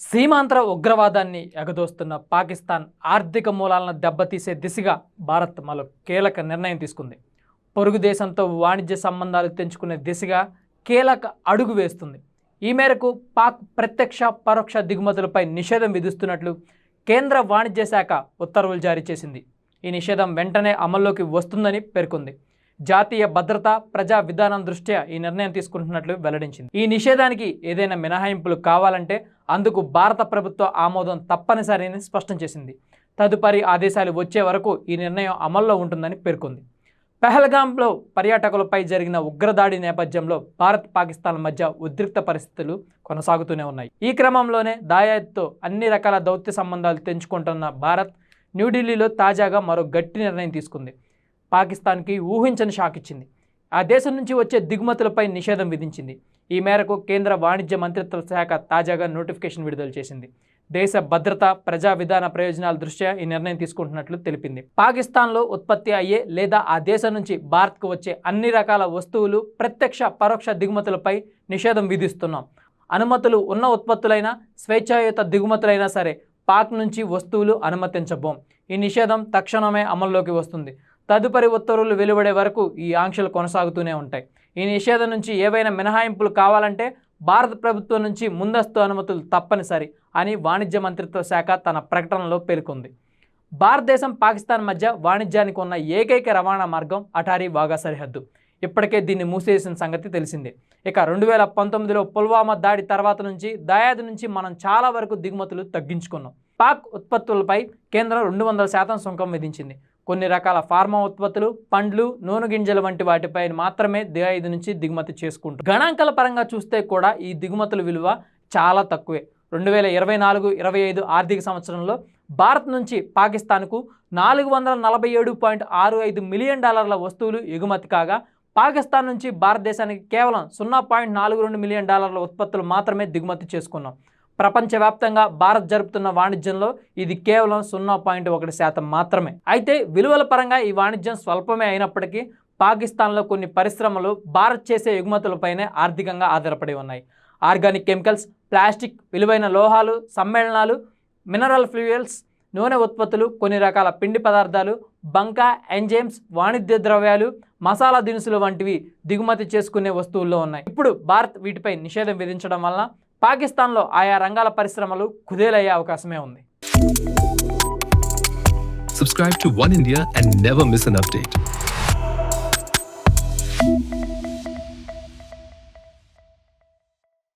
సీమాంతర ఉగ్రవాదాన్ని ఎగదోస్తున్న పాకిస్తాన్ ఆర్థిక మూలాలను దెబ్బతీసే దిశగా భారత్ మరో కీలక నిర్ణయం తీసుకుంది. పొరుగు దేశంతో వాణిజ్య సంబంధాలు తెంచుకునే దిశగా కీలక అడుగు వేస్తుంది. ఈ మేరకు పాక్ ప్రత్యక్ష పరోక్ష దిగుమతులపై నిషేధం విధిస్తున్నట్లు కేంద్ర వాణిజ్య శాఖ ఉత్తర్వులు జారీ చేసింది. ఈ నిషేధం వెంటనే అమల్లోకి వస్తుందని పేర్కొంది. జాతీయ భద్రత ప్రజా విధానం దృష్ట్యా ఈ నిర్ణయం తీసుకుంటున్నట్లు వెల్లడించింది. ఈ నిషేధానికి ఏదైనా మినహాయింపులు కావాలంటే అందుకు భారత ప్రభుత్వ ఆమోదం తప్పనిసరి అని స్పష్టం చేసింది. తదుపరి ఆదేశాలు వచ్చే వరకు ఈ నిర్ణయం అమల్లో ఉంటుందని పేర్కొంది. పెహల్గాంలో పర్యాటకులపై జరిగిన ఉగ్రదాడి నేపథ్యంలో భారత్ పాకిస్తాన్ మధ్య ఉద్రిక్త పరిస్థితులు కొనసాగుతూనే ఉన్నాయి. ఈ క్రమంలోనే దాయాత్తో అన్ని రకాల దౌత్య సంబంధాలు తెంచుకుంటున్న భారత్ న్యూఢిల్లీలో తాజాగా మరో గట్టి నిర్ణయం తీసుకుంది. పాకిస్తాన్కి ఊహించని షాక్ ఇచ్చింది. ఆ దేశం నుంచి వచ్చే దిగుమతులపై నిషేధం విధించింది. ఈ మేరకు కేంద్ర వాణిజ్య మంత్రిత్వ శాఖ తాజాగా నోటిఫికేషన్ విడుదల చేసింది. దేశ భద్రత ప్రజా విధాన ప్రయోజనాల దృష్ట్యా ఈ నిర్ణయం తీసుకుంటున్నట్లు తెలిపింది. పాకిస్తాన్లో ఉత్పత్తి అయ్యే లేదా ఆ దేశం నుంచి భారత్కు వచ్చే అన్ని రకాల వస్తువులు ప్రత్యక్ష పరోక్ష దిగుమతులపై నిషేధం విధిస్తున్నాం. అనుమతులు ఉన్న ఉత్పత్తులైనా స్వేచ్ఛాయుత దిగుమతులైనా సరే పాక్ నుంచి వస్తువులు అనుమతించబోం. ఈ నిషేధం తక్షణమే అమల్లోకి వస్తుంది. తదుపరి ఉత్తర్వులు వెలువడే వరకు ఈ ఆంక్షలు కొనసాగుతూనే ఉంటాయి. ఈ నిషేధం నుంచి ఏవైనా మినహాయింపులు కావాలంటే భారత ప్రభుత్వం నుంచి ముందస్తు అనుమతులు తప్పనిసరి అని వాణిజ్య మంత్రిత్వ శాఖ తన ప్రకటనలో పేర్కొంది. భారతదేశం పాకిస్తాన్ మధ్య వాణిజ్యానికి ఉన్న ఏకైక రవాణా మార్గం అటారీ వాగా సరిహద్దు. ఇప్పటికే దీన్ని మూసేసిన సంగతి తెలిసిందే. ఇక రెండు వేల పంతొమ్మిదిలో పుల్వామా దాడి తర్వాత నుంచి దయాది నుంచి మనం చాలా వరకు దిగుమతులు తగ్గించుకున్నాం. పాక్ ఉత్పత్తులపై కేంద్రం రెండు వందల శాతం సుంకం విధించింది. కొన్ని రకాల ఫార్మా ఉత్పత్తులు పండ్లు నూనె గింజలు వంటి వాటిపై మాత్రమే ఐదు నుంచి దిగుమతి చేసుకుంటారు గణాంకాల పరంగా చూస్తే కూడా ఈ దిగుమతుల విలువ చాలా తక్కువే. రెండు వేల ఇరవై నాలుగు ఇరవై ఐదు ఆర్థిక సంవత్సరంలో భారత్ నుంచి పాకిస్తాన్కు నాలుగు వందల నలభై ఏడు పాయింట్ ఆరు ఐదు మిలియన్ డాలర్ల వస్తువులు ఎగుమతి కాగా పాకిస్తాన్ నుంచి భారతదేశానికి కేవలం సున్నా పాయింట్ నాలుగు రెండు మిలియన్ డాలర్ల ఉత్పత్తులు మాత్రమే దిగుమతి చేసుకున్నాం. ప్రపంచవ్యాప్తంగా భారత్ జరుపుతున్న వాణిజ్యంలో ఇది కేవలం సున్నా పాయింట్ ఒకటి శాతం మాత్రమే. అయితే విలువల పరంగా ఈ వాణిజ్యం స్వల్పమే అయినప్పటికీ పాకిస్తాన్లో కొన్ని పరిశ్రమలు భారత్ చేసే ఎగుమతులపైనే ఆర్థికంగా ఆధారపడి ఉన్నాయి. ఆర్గానిక్ కెమికల్స్ ప్లాస్టిక్ విలువైన లోహాలు సమ్మేళనాలు మినరల్ ఫ్యూయల్స్ నూనె ఉత్పత్తులు కొన్ని రకాల పిండి పదార్థాలు బంకా ఎంజైమ్స్ వాణిజ్య ద్రవ్యాలు మసాలా దినుసులు వంటివి దిగుమతి చేసుకునే వస్తువుల్లో ఉన్నాయి. ఇప్పుడు భారత్ వీటిపై నిషేధం విధించడం వలన పాకిస్తాన్లో ఆయా రంగాల పరిశ్రమలు కుదేలయ్యే అవకాశమే ఉంది Subscribe to One India and never miss an update.